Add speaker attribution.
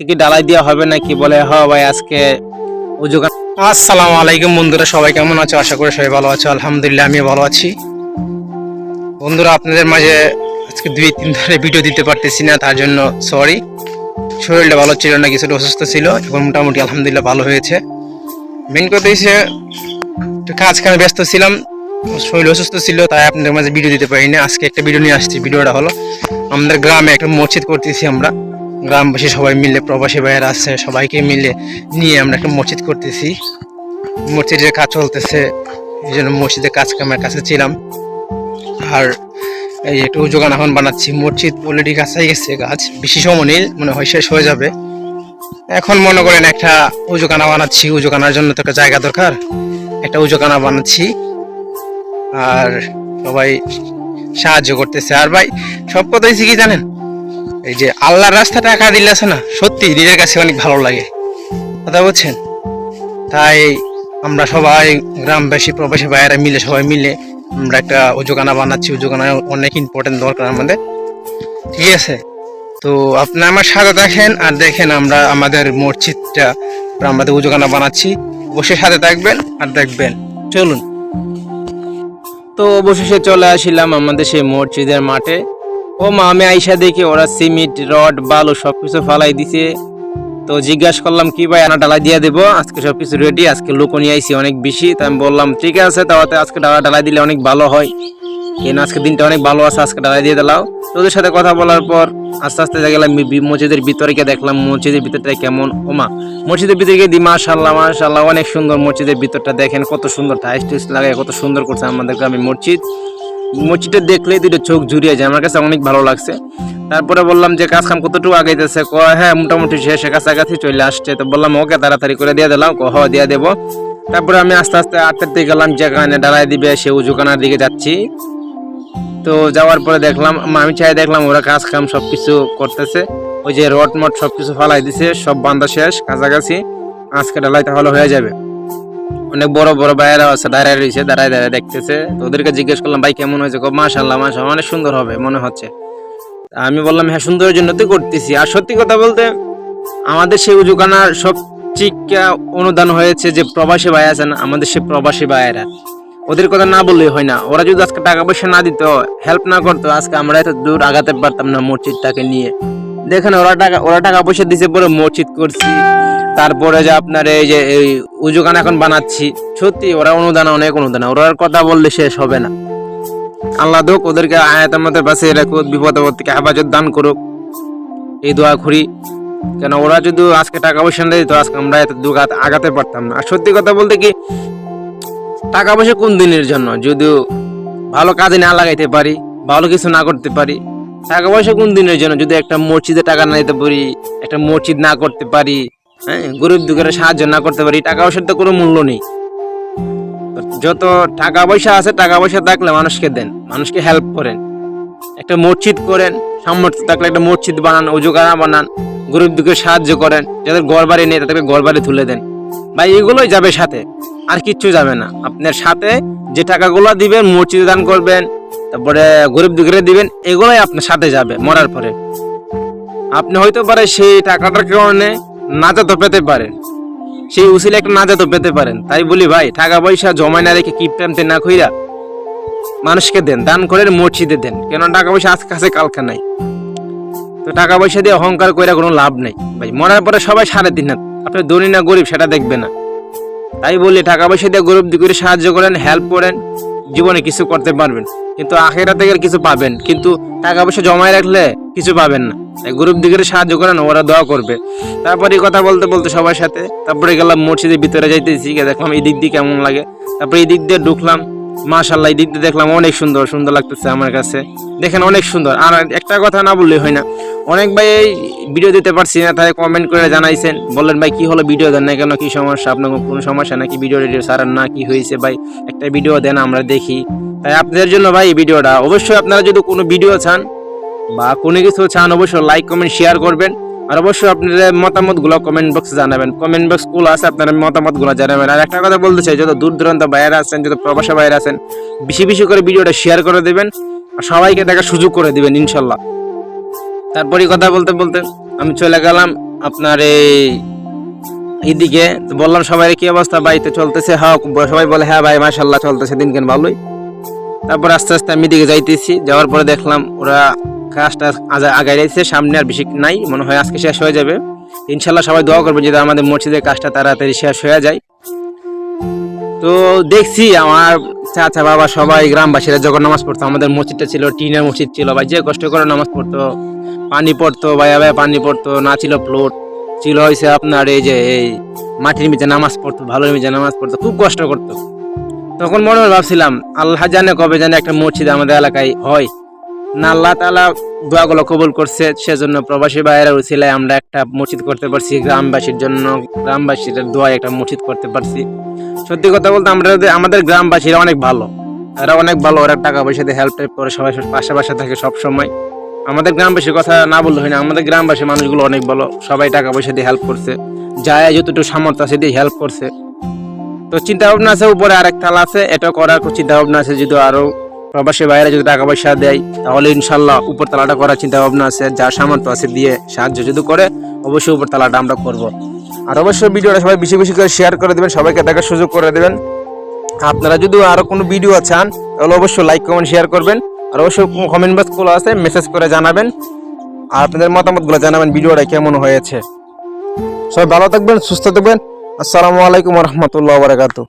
Speaker 1: আজকে কি ডালাই দেওয়া হবে নাকি? বলে, হ ভাই, আজকে আসসালামু আলাইকুম বন্ধুরা, সবাই কেমন আছো? আশা করি সবাই ভালো আছো। আলহামদুলিল্লাহ, আমিও ভালো আছি। বন্ধুরা, আপনাদের মাঝে আজকে দুই তিন ধরে ভিডিও দিতে পারতেছি না, তার জন্য সরি শরীরটা ভালো ছিল না, কিছুটা অসুস্থ ছিল, এখন মোটামুটি আলহামদুলিল্লাহ ভালো হয়েছে। মেন কথা হচ্ছে কাজ কামে ব্যস্ত ছিলাম, শরীর অসুস্থ ছিল, তাই আপনাদের মাঝে ভিডিও দিতে পারিনি। আজকে একটা ভিডিও নিয়ে আসছি, ভিডিওটা হলো, আমাদের গ্রামে একটা মসজিদ করতেছি আমরা। গ্রামবাসী সবাই মিলে, প্রবাসী ভাইয়েরা আছে, সবাইকে মিলে নিয়ে আমরা একটা মসজিদ করতেছি। মসজিদের কাজ চলতেছে, এই জন্য মসজিদের কাজ কামের কাছে ছিলাম। আর এই একটু যোগান এখন বানাচ্ছি। মসজিদ অলরেডি কাছাই গেছে গাছ বেশি সময় নেই, মনে হয় শেষ হয়ে যাবে। এখন মনে করেন একটা উজুকানা বানাচ্ছি উজুকানার জন্য তো একটা জায়গা দরকার। একটা উজুকানা বানাচ্ছি। আর সবাই সাহায্য করতেছে। আর ভাই, সব কথাই কি জানেন? এই যে আল্লাহর রাস্তা টাকা দিলে আছে না, সত্যি নিজের কাছে অনেক ভালো লাগে। কথা বলছেন? তাই আমরা সবাই গ্রামবাসী, প্রবাসী ভাইয়েরা মিলে, সবাই মিলে আমরা একটা উজুকানা বানাচ্ছি। উজুকানা অনেক ইম্পর্টেন্ট দরকার আমাদের। ঠিক আছে? তো আপনি আমার সাথে দেখেন আর দেখেন আমরা আমাদের মসজিদটা আমাদের উজুকানা বানাচ্ছি। বসে সাথে থাকবেন আর দেখবেন। চলুন। তো অবশেষে চলে আসিলাম আমাদের সেই মসজিদের মাঠে। ও মা, আমি আইসা দেখি ওরা সিমেন্ট, রড, বালু সবকিছু ফালাই দিছে। তো জিজ্ঞাসা করলাম, কি ভাই আনা ডালা দিয়ে দেবো? আজকে সবকিছু রেডি আজকে লোক নিয়ে আইসি অনেক বেশি। তাই আমি বললাম, ঠিক আছে, তাহলে আজকে ডালা ডালা দিলে অনেক ভালো হয়। কেন আজকে দিনটা অনেক ভালো আছে, আজকে ডালা দিয়ে দিলাও তো ওদের সাথে কথা বলার পর আস্তে আস্তে গেলাম মসজিদের ভিতরে গিয়ে দেখলাম, মসজিদের ভিতরটা কেমন। ওমা মসজিদের ভিতরে গিয়ে দি মাশাল্লাহ মাশাল্লাহ অনেক সুন্দর মসজিদের ভিতরটা। দেখেন কত সুন্দর টাইস টাইস লাগায়, কত সুন্দর করছে আমাদের গ্রামের মসজিদ। মসজিদটা দেখলেই দুটো চোখ জুড়িয়ে যায়। আমার কাছে অনেক ভালো লাগছে। তারপরে বললাম যে কাজ কাম কতটুকু আগাইতেছে? ক হ্যাঁ মোটামুটি শেষে কাছাকাছি চলে আসছে। তো বললাম, ওকে, তাড়াতাড়ি করে দিয়ে দিলাম। ক হ দিয়ে দেবো। তারপরে আমি আস্তে আস্তে আটটার গেলাম, যেখানে ডালাই দিবে, সে উজুকানার দিকে যাচ্ছি। তো যাওয়ার পরে দেখলাম, আমি চাই দেখলাম ওরা কাজ কাম সব কিছু করতেছে। ওই যে রড মট সব কিছু ফালাই দিছে, সব বান্ধা শেষ, কাছাকাছি। আজকে ডালাই তাহলে হয়ে যাবে। অনেক বড় বড় ভাইয়েরা আছে, দাঁড়ায় রয়েছে, দাঁড়ায় দাঁড়ায় দেখতেছে। তো ওদেরকে জিজ্ঞেস করলাম, ভাই, কেমন হয়েছে? মাশাল্লাহ মাশাল্লাহ অনেক সুন্দর হবে, মনে হচ্ছে। আমি বললাম হ্যাঁ সুন্দরের জন্য তো করতেছি। আর সত্যি কথা বলতে, আমাদের সেই উজুকানার সব চিকা অনুদান হয়েছে যে প্রবাসী ভাই আছেন, আমাদের সেই প্রবাসী ভাইয়েরা। ওদের কথা না বললেই হয় না। ওরা যদি আজকে টাকা পয়সা না দিত হেল্প না করতো, আজকে আমরা এত দূর আগাতে পারতাম না মসজিদটাকে নিয়ে। দেখেন, ওরা টাকা ওরা টাকা পয়সা দিছে পরে মসজিদ করছি। তারপরে যে আপনার এই যে, এই উজুকান এখন বানাচ্ছি, সত্যি ওরা অনুদান, অনেক অনুদান। ওরার কথা বললে শেষ হবে না। আল্লাহ দোক, ওদেরকে আয়াত আমাদের পাশে রাখুক, বিপদ থেকে হেফাজত দান করুক। এই দোয়া করি। কেন, ওরা যদি আজকে টাকা পয়সা না দিত আজকে আমরা এত আগ- আগাতে পারতাম না। আর সত্যি কথা বলতে কি, টাকা পয়সা কোন দিনের জন্য? যদিও ভালো কাজে না লাগাইতে পারি, ভালো কিছু না করতে পারি, টাকা পয়সা কোন দিনের জন্য? যদি একটা মসজিদে টাকা না দিতে পারি, একটা মসজিদ না করতে পারি হ্যাঁ গরিব দুঃখের সাহায্য না করতে পারি, টাকা পয়সার তো কোনো মূল্য নেই। যত টাকা পয়সা আছে, টাকা পয়সা থাকলে মানুষকে দেন, মানুষকে হেল্প করেন। একটা মসজিদ করেন, সামর্থ্য থাকলে একটা মসজিদ বানান উজুকানা বানান, গরিব দুঃখের সাহায্য করেন, যাদের ঘর বাড়ি নেই, তাদেরকে ঘর বাড়ি তুলে দেন। বা এগুলোই যাবে সাথে, আর কিচ্ছু যাবে না। আপনার সাথে যে টাকাগুলো দিবেন, মসজিদে দান করবেন, তারপরে গরিব দুঃখের দিবেন, এগুলোই আপনার সাথে যাবে, মরার পরে। আপনি হয়তো পারে সেই টাকাটার কারণে নাজাত পেতে পারেন সেই উসিলে একটা নাজাত পেতে পারেন। তাই বলি ভাই, টাকা পয়সা জমায় না রেখে কিপ টাইমতে না কইরা মানুষকে দেন, দান করেন মসজিদে দেন। কেন টাকা পয়সা আজকে কাছে কালকে নাই। তো টাকা পয়সা দিয়ে অহংকার কইরা কোনো লাভ নেই। ভাই, মরার পরে সবাই সাড়ে দিন না আপনি ধনী না গরিব, সেটা দেখবে না। তাই বলি, টাকা পয়সা দিয়ে গরিব দিকে সাহায্য করেন হেল্প করেন, জীবনে কিছু করতে পারবেন। কিন্তু আখেরা থেকে কিছু পাবেন। কিন্তু টাকা পয়সা জমায় রাখলে কিছু পাবেন না। গরিব দিকে সাহায্য করেন ওরা দোয়া করবে। তারপরে কথা বলতে বলতে সবার সাথে, তারপরে গেলাম মসজিদের ভিতরে যাইতেছি দেখলাম এই দিক দিয়ে কেমন লাগে। তারপরে এই দিক দিয়ে ঢুকলাম মাশাল্লাহ এই দিক দিয়ে দেখলাম অনেক সুন্দর সুন্দর লাগতেছে আমার কাছে। দেখেন অনেক সুন্দর। আর একটা কথা না বললে হয় না। অনেক ভাই এই ভিডিও দিতে পারছি না, তাই কমেন্ট করে জানাইছেন। বললেন, ভাই, কি হলো ভিডিও দেন না কেন? কি সমস্যা? আপনার কোনো সমস্যা নাকি? ভিডিও টিডিও সারান না? কি হয়েছে ভাই? একটা ভিডিও দেন, আমরা দেখি। তাই আপনাদের জন্য ভাই এই ভিডিওটা অবশ্যই আপনারা যদি কোনো ভিডিও চান বা কোনো কিছু চান, অবশ্যই লাইক কমেন্ট শেয়ার করবেন। আর অবশ্যই আপনাদের মতামতগুলো কমেন্ট বক্সে জানাবেন। কমেন্ট বক্স কুল আছে, আপনারা মতামতগুলো জানাবেন। আর একটা কথা বলতে চাই, যত দূর দূরান্ত বাইরে আছেন, যত প্রবাসী বাইরে আছেন, বেশি বেশি করে ভিডিওটা শেয়ার করে দেবেন, আর সবাইকে দেখার সুযোগ করে দিবেন, ইনশাল্লাহ। তারপরে কথা বলতে বলতে আমি চলে গেলাম আপনার এই এইদিকে তো বললাম সবাই কি অবস্থা? বাড়িতে চলতেছে? হ্যাঁ সবাই বলে হ্যাঁ ভাই মাশাল্লাহ চলতেছে দিন কেন ভালোই। তারপর আস্তে আস্তে আমি দিকে যাইতেছি। যাওয়ার পরে দেখলাম ওরা কাজটা আগা- আগাই যাইছে সামনে আর বেশি নাই, মনে হয় আজকে শেষ হয়ে যাবে। ইনশাল্লাহ সবাই দোয়া করবে যদি আমাদের মসজিদের কাজটা তাড়াতাড়ি শেষ হয়ে যায়। তো দেখছি আমার চাচা বাবা সবাই গ্রামবাসীরা যখন নামাজ পড়তো, আমাদের মসজিদটা ছিল, টিনের মসজিদ ছিল, ভাই, যে কষ্ট করে নামাজ পড়তো, পানি পড়তো, ভাইয়া ভাইয়া পানি পড়তো, না ছিল ফ্লোট ছিল হয়েছে আপনার এই যে, এই মাটির নিচে নামাজ পড়তো, ভালোর নিচে নামাজ পড়তো, খুব কষ্ট করতো। তখন মনে মনে ভাবছিলাম, আল্লাহ জানে কবে জানে একটা মসজিদ আমাদের এলাকায় হয়। না, আল্লাহ তালা দোয়াগুলো কবুল করছে, সেজন্য প্রবাসী বাইরে উচিলায় আমরা একটা মসজিদ করতে পারছি, গ্রামবাসীর জন্য। গ্রামবাসীর দোয়ায় একটা মসজিদ করতে পারছি। সত্যি কথা বলতে আমরা আমাদের গ্রামবাসীরা অনেক ভালো। এরা অনেক ভালো, ওরা টাকা পয়সা দিয়ে হেল্প টেল্প করে, সবাই পাশে পাশে থাকে সব সময় আমাদের গ্রামবাসীর কথা না বললে হয় না, আমাদের গ্রামবাসী মানুষগুলো অনেক ভালো, সবাই টাকা পয়সা দিয়ে হেল্প করছে। যায় যতটুকু সামর্থ্য আছে দিয়ে হেল্প করছে। তো চিন্তা ভাবনা আছে, উপরে আরেক তালা আছে এটা করার চিন্তা ভাবনা আছে, যদি আরও প্রবাসী বাইরে যদি টাকা পয়সা দেয়, তাহলে ইনশাল্লাহ উপর তালাটা করার চিন্তা ভাবনা আছে, যা সামর্থ্য আছে দিয়ে সাহায্য যদি করে, অবশ্যই উপর তালাটা আমরা করব। আর অবশ্যই ভিডিওটা সবাই বেশি বেশি করে শেয়ার করে দেবেন, সবাইকে দেখার সুযোগ করে দেবেন। আপনারা যদি আরও কোনো ভিডিও চান, তাহলে অবশ্যই লাইক কমেন্ট শেয়ার করবেন। আর অবশ্যই কমেন্ট বক্স খোলা আছে মেসেজ করে জানাবেন। আর আপনাদের মতামতগুলো জানাবেন, ভিডিওটা কেমন হয়েছে। সবাই ভালো থাকবেন, সুস্থ থাকবেন। আসসালামু আলাইকুম রহমতুল্লাহ বারাকাতু